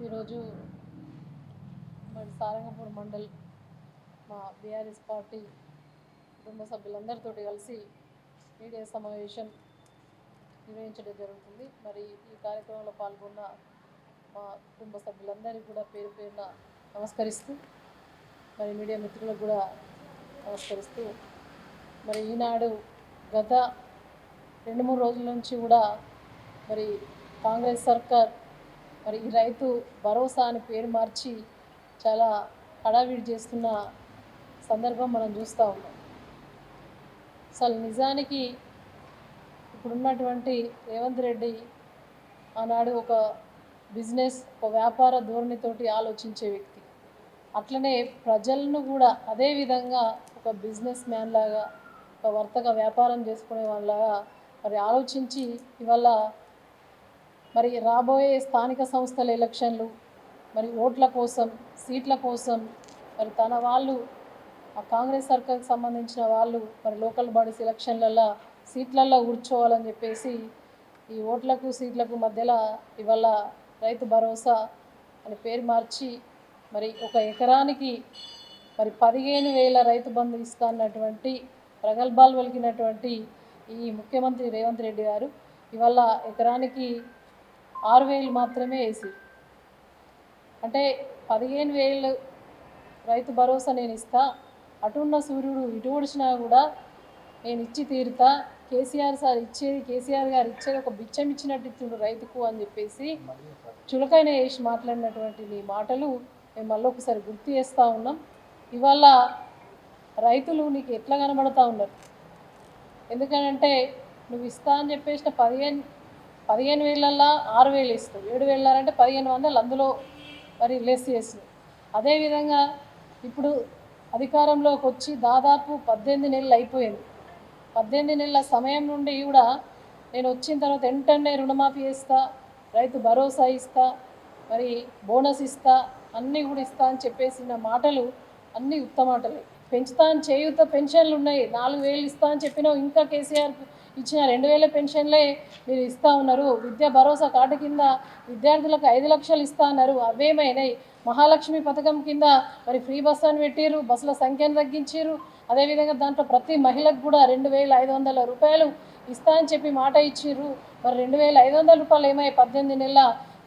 ఈరోజు మరి సారంగపూర్ మండల్ మా బీఆర్ఎస్ పార్టీ కుటుంబ సభ్యులందరితో కలిసి మీడియా సమావేశం నిర్వహించడం జరుగుతుంది. మరి ఈ కార్యక్రమంలో పాల్గొన్న మా కుటుంబ సభ్యులందరికీ కూడా పేరు పేరున నమస్కరిస్తూ మరి మీడియా మిత్రులకు కూడా నమస్కరిస్తూ మరి ఈనాడు గత రెండు మూడు రోజుల నుంచి కూడా మరి కాంగ్రెస్ సర్కార్ మరి ఈ రైతు భరోసా అని పేరు మార్చి చాలా హడావిడి చేస్తున్న సందర్భం మనం చూస్తూ ఉన్నాం. అసలు నిజానికి ఇప్పుడున్నటువంటి రేవంత్ రెడ్డి ఆనాడు ఒక బిజినెస్ ఒక వ్యాపార ధోరణితోటి ఆలోచించే వ్యక్తి. అట్లనే ప్రజలను కూడా అదే విధంగా ఒక బిజినెస్ మ్యాన్ లాగా ఒక వర్తక వ్యాపారం చేసుకునే వాళ్ళలాగా మరి ఆలోచించి ఇవాళ మరి రాబోయే స్థానిక సంస్థల ఎలక్షన్లు మరి ఓట్ల కోసం సీట్ల కోసం మరి తన వాళ్ళు ఆ కాంగ్రెస్ సర్కార్కి సంబంధించిన వాళ్ళు మరి లోకల్ బాడీస్ ఎలక్షన్లలో సీట్లలో కూర్చోవాలని చెప్పేసి ఈ ఓట్లకు సీట్లకు మధ్యలో ఇవాళ రైతు భరోసా అని పేరు మార్చి మరి ఒక ఎకరానికి మరి పదిహేను వేల రైతు బంధు ఇస్తా అన్నటువంటి ప్రగల్భాలు వెలిగినటువంటి ఈ ముఖ్యమంత్రి రేవంత్ రెడ్డి గారు ఇవాళ ఎకరానికి ఆరు వేలు మాత్రమే వేసి. అంటే పదిహేను వేలు రైతు భరోసా నేను ఇస్తా అటున్న సూర్యుడు ఇటు ఒడిచినా కూడా నేను ఇచ్చి తీరుతా. కేసీఆర్ సార్ ఇచ్చేది కేసీఆర్ గారు ఇచ్చేది ఒక బిచ్చం ఇచ్చినట్టు ఇచ్చిండు రైతుకు అని చెప్పేసి చులకైన వేసి మాట్లాడినటువంటి నీ మాటలు మేము మళ్ళీ ఒకసారి గుర్తు చేస్తూ ఉన్నాం. ఇవాళ రైతులు నీకు ఎట్లా కనబడతా ఉన్నారు? ఎందుకనంటే నువ్వు ఇస్తా అని చెప్పేసిన పదిహేను పదిహేను వేలల్లో ఆరు వేలు ఇస్తావు ఏడు వేలంటే పదిహేను వందలు అందులో మరి లెస్ చేస్తుంది. అదేవిధంగా ఇప్పుడు అధికారంలోకి వచ్చి దాదాపు పద్దెనిమిది నెలలు అయిపోయింది. పద్దెనిమిది నెలల సమయం నుండి కూడా నేను వచ్చిన తర్వాత వెంటనే రుణమాఫీ చేస్తా రైతు భరోసా ఇస్తా మరి బోనస్ ఇస్తా అన్నీ కూడా ఇస్తా అని చెప్పేసి నా మాటలు అన్నీ ఉత్తమాటలే పెంచుతా అని చేయుత పెన్షన్లు ఉన్నాయి. నాలుగు వేలు ఇస్తా అని చెప్పినావు. ఇంకా కేసీఆర్ ఇచ్చిన రెండు వేల పెన్షన్లే మీరు ఇస్తా ఉన్నారు. విద్యా భరోసా కార్డు కింద విద్యార్థులకు ఐదు లక్షలు ఇస్తా అన్నారు. అవేమైనాయి? మహాలక్ష్మి పథకం కింద మరి ఫ్రీ బస్ అని పెట్టిరు బస్సుల సంఖ్యను తగ్గించారు అదేవిధంగా దాంట్లో ప్రతి మహిళకు కూడా రెండు వేల ఐదు వందల రూపాయలు ఇస్తా అని చెప్పి మాట ఇచ్చిర్రు. మరి రెండు వేల ఐదు వందల రూపాయలు ఏమై పద్దెనిమిది నెలల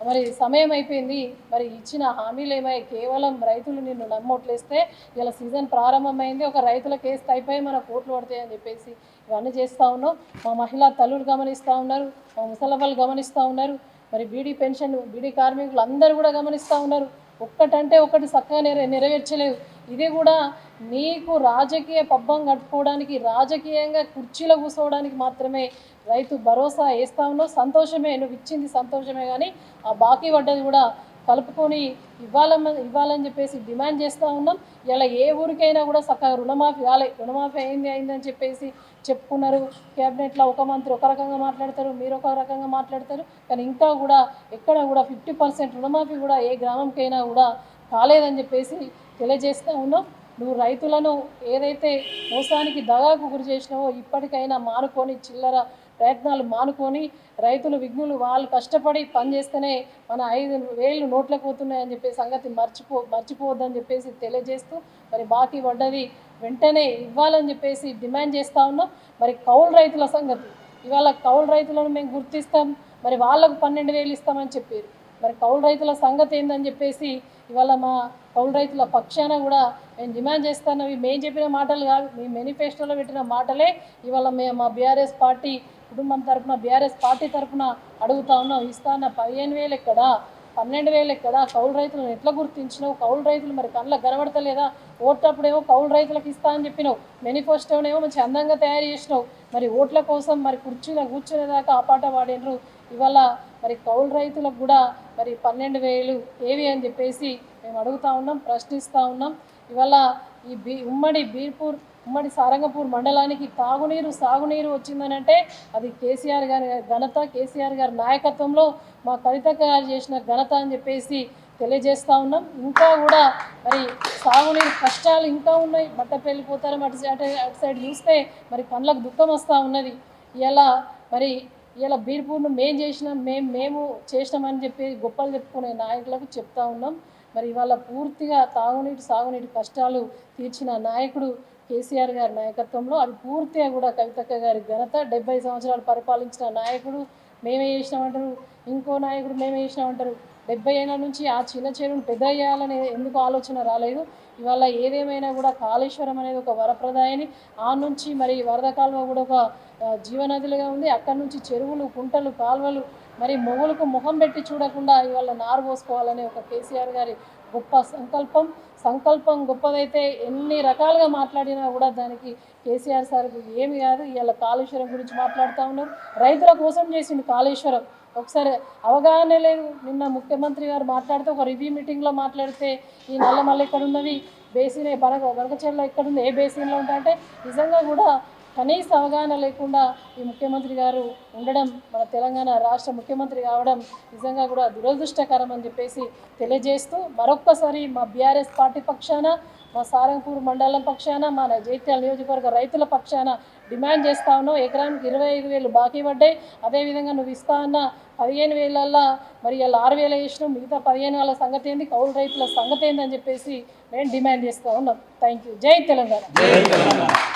మరి సమయం అయిపోయింది. మరి ఇచ్చిన హామీలు ఏమై కేవలం రైతులు నిన్ను నమ్మోట్లేస్తే ఇలా సీజన్ ప్రారంభమైంది. ఒక రైతుల కేసు అయిపోయి మన కోట్లు పడతాయని చెప్పేసి ఇవన్నీ చేస్తూ ఉన్నాం. మా మహిళా తల్లులు గమనిస్తూ ఉన్నారు. మా ముసలవ్వలు గమనిస్తూ ఉన్నారు. మరి బీడీ పెన్షన్ బీడీ కార్మికులు అందరూ కూడా గమనిస్తూ ఉన్నారు. ఒక్కటంటే ఒకటి చక్కగా నెర నెరవేర్చలేదు. ఇది కూడా నీకు రాజకీయ పబ్బం కట్టుకోవడానికి రాజకీయంగా కుర్చీలో కూర్చోవడానికి మాత్రమే రైతు భరోసా వేస్తా ఉన్నావు. సంతోషమే నువ్వు ఇచ్చింది సంతోషమే కానీ ఆ బాకీ పడ్డది కూడా కలుపుకొని ఇవ్వాలని ఇవ్వాలని చెప్పేసి డిమాండ్ చేస్తూ ఉన్నాం. ఇలా ఏ ఊరికైనా కూడా చక్కగా రుణమాఫీ కాలే రుణమాఫీ అయింది అయిందని చెప్పేసి చెప్పుకున్నారు. క్యాబినెట్లో ఒక మంత్రి ఒక రకంగా మాట్లాడతారు మీరు ఒక రకంగా మాట్లాడతారు. కానీ ఇంకా కూడా ఎక్కడ కూడా ఫిఫ్టీ పర్సెంట్ రుణమాఫీ కూడా ఏ గ్రామంకైనా కూడా కాలేదని చెప్పేసి తెలియజేస్తూ ఉన్నాం. నువ్వు రైతులను ఏదైతే మోసానికి దగాకు గురి చేసినావో ఇప్పటికైనా మానుకొని చిల్లర ప్రయత్నాలు మానుకొని రైతులు విఘ్నులు వాళ్ళు కష్టపడి పనిచేస్తేనే మన ఐదు వేలు నోట్లకు పోతున్నాయని చెప్పే సంగతి మర్చిపో మర్చిపోవద్దని చెప్పేసి తెలియజేస్తూ మరి బాకీ పడ్డది వెంటనే ఇవ్వాలని చెప్పేసి డిమాండ్ చేస్తూ ఉన్నాం. మరి కౌలు రైతుల సంగతి. ఇవాళ కౌలు రైతులను మేము గుర్తిస్తాం. మరి వాళ్ళకు పన్నెండు వేలు ఇస్తామని చెప్పారు. మరి కౌలు రైతుల సంగతి ఏందని చెప్పేసి ఇవాళ మా కౌలు రైతుల పక్షాన కూడా మేము డిమాండ్ చేస్తానవి మేము చెప్పిన మాటలు కాదు మీ మేనిఫెస్టోలో పెట్టిన మాటలే. ఇవాళ మేము మా బీఆర్ఎస్ పార్టీ కుటుంబం తరఫున బీఆర్ఎస్ పార్టీ తరఫున అడుగుతా ఉన్నాం ఇస్తాన పదిహేను వేలు ఎక్కడా? పన్నెండు వేలు ఎక్కడా? కౌలు రైతులను ఎట్లా గుర్తించినావు? కౌలు రైతులు మరి కళ్ళ కనబడతలేదా ఓటప్పుడేమో కౌలు రైతులకు ఇస్తా అని చెప్పినావు. మేనిఫెస్టోనేమో మంచి అందంగా తయారు చేసినావు. మరి ఓట్ల కోసం మరి కుర్చీలో కూర్చునేదాకా ఆ పాట పాడినరు. ఇవాళ మరి కౌలు రైతులకు కూడా మరి పన్నెండు వేలు ఏవి అని చెప్పేసి మేము అడుగుతా ఉన్నాం ప్రశ్నిస్తూ ఉన్నాం. ఇవాళ ఈ బీ ఉమ్మడి బీర్పూర్ ఉమ్మడి సారంగపూర్ మండలానికి తాగునీరు సాగునీరు వచ్చిందనంటే అది కేసీఆర్ గారి ఘనత కేసీఆర్ గారి నాయకత్వంలో మా కవిత గారు చేసిన ఘనత అని చెప్పేసి తెలియజేస్తూ ఉన్నాం. ఇంకా కూడా మరి సాగునీరు కష్టాలు ఇంకా ఉన్నాయి. బట్ట వెళ్ళిపోతారు అటు అటు అటు సైడ్ చూస్తే మరి కళ్ళకు దుఃఖం వస్తూ ఉన్నది. ఇలా మరి ఇలా బీర్పూర్ను మేం చేసినాం మేము మేము చేసినామని చెప్పి గొప్పలు చెప్పుకునే నాయకులకు చెప్తా ఉన్నాం. మరి ఇవాళ పూర్తిగా తాగునీటి సాగునీటి కష్టాలు తీర్చిన నాయకుడు కేసీఆర్ గారి నాయకత్వంలో అది పూర్తిగా కూడా కవితక్క గారి ఘనత. డెబ్బై సంవత్సరాలు పరిపాలించిన నాయకుడు మేమే చేసినామంటారు ఇంకో నాయకుడు మేమే చేసినామంటారు. డెబ్బై ఏళ్ళ నుంచి ఆ చిన్న చెరువును పెద్ద చేయాలనే ఎందుకు ఆలోచన రాలేదు? ఇవాళ ఏదేమైనా కూడా కాళేశ్వరం అనేది ఒక వరప్రదాయని ఆ నుంచి మరి వరద కాలువ కూడా ఒక జీవనదిలుగా జీవనదులుగా ఉంది. అక్కడ నుంచి చెరువులు కుంటలు కాలువలు మరి మొగులకు ముఖం పెట్టి చూడకుండా ఇవాళ నారు పోసుకోవాలనే ఒక కేసీఆర్ గారి గొప్ప సంకల్పం. సంకల్పం గొప్పదైతే ఎన్ని రకాలుగా మాట్లాడినా కూడా దానికి కేసీఆర్ సార్కి ఏమి కాదు. ఇవాళ కాళేశ్వరం గురించి మాట్లాడుతూ ఉన్నారు. రైతుల కోసం చేసిండు కాళేశ్వరం. ఒకసారి అవగాహన లేదు. నిన్న ముఖ్యమంత్రి గారు మాట్లాడితే ఒక రివ్యూ మీటింగ్లో మాట్లాడితే ఈ నల్లమల్ల ఎక్కడ ఉన్నవి బేసిన్ బనక బనకచెర్ల ఎక్కడుంది ఏ బేసిన్లో ఉంటాయంటే నిజంగా కూడా కనీస అవగాహన లేకుండా ఈ ముఖ్యమంత్రి గారు ఉండడం మన తెలంగాణ రాష్ట్ర ముఖ్యమంత్రి కావడం నిజంగా కూడా దురదృష్టకరం అని చెప్పేసి తెలియజేస్తూ మరొక్కసారి మా బీఆర్ఎస్ పార్టీ పక్షాన మా సారంగపూర్ మండలం పక్షాన మా జైత్యాల నియోజకవర్గ రైతుల పక్షాన డిమాండ్ చేస్తా ఉన్నావు ఎకరానికి ఇరవై ఐదు వేలు బాకీ పడ్డాయి. అదేవిధంగా నువ్వు ఇస్తా అన్న పదిహేను వేలల్లో మరి ఇలా ఆరు వేలు వేసినాం. మిగతా పదిహేను వేల సంగతి ఏంది? కౌలు రైతుల సంగతి ఏందని చెప్పేసి మేము డిమాండ్ చేస్తూ ఉన్నాం. Thank you. జై తెలంగాణ.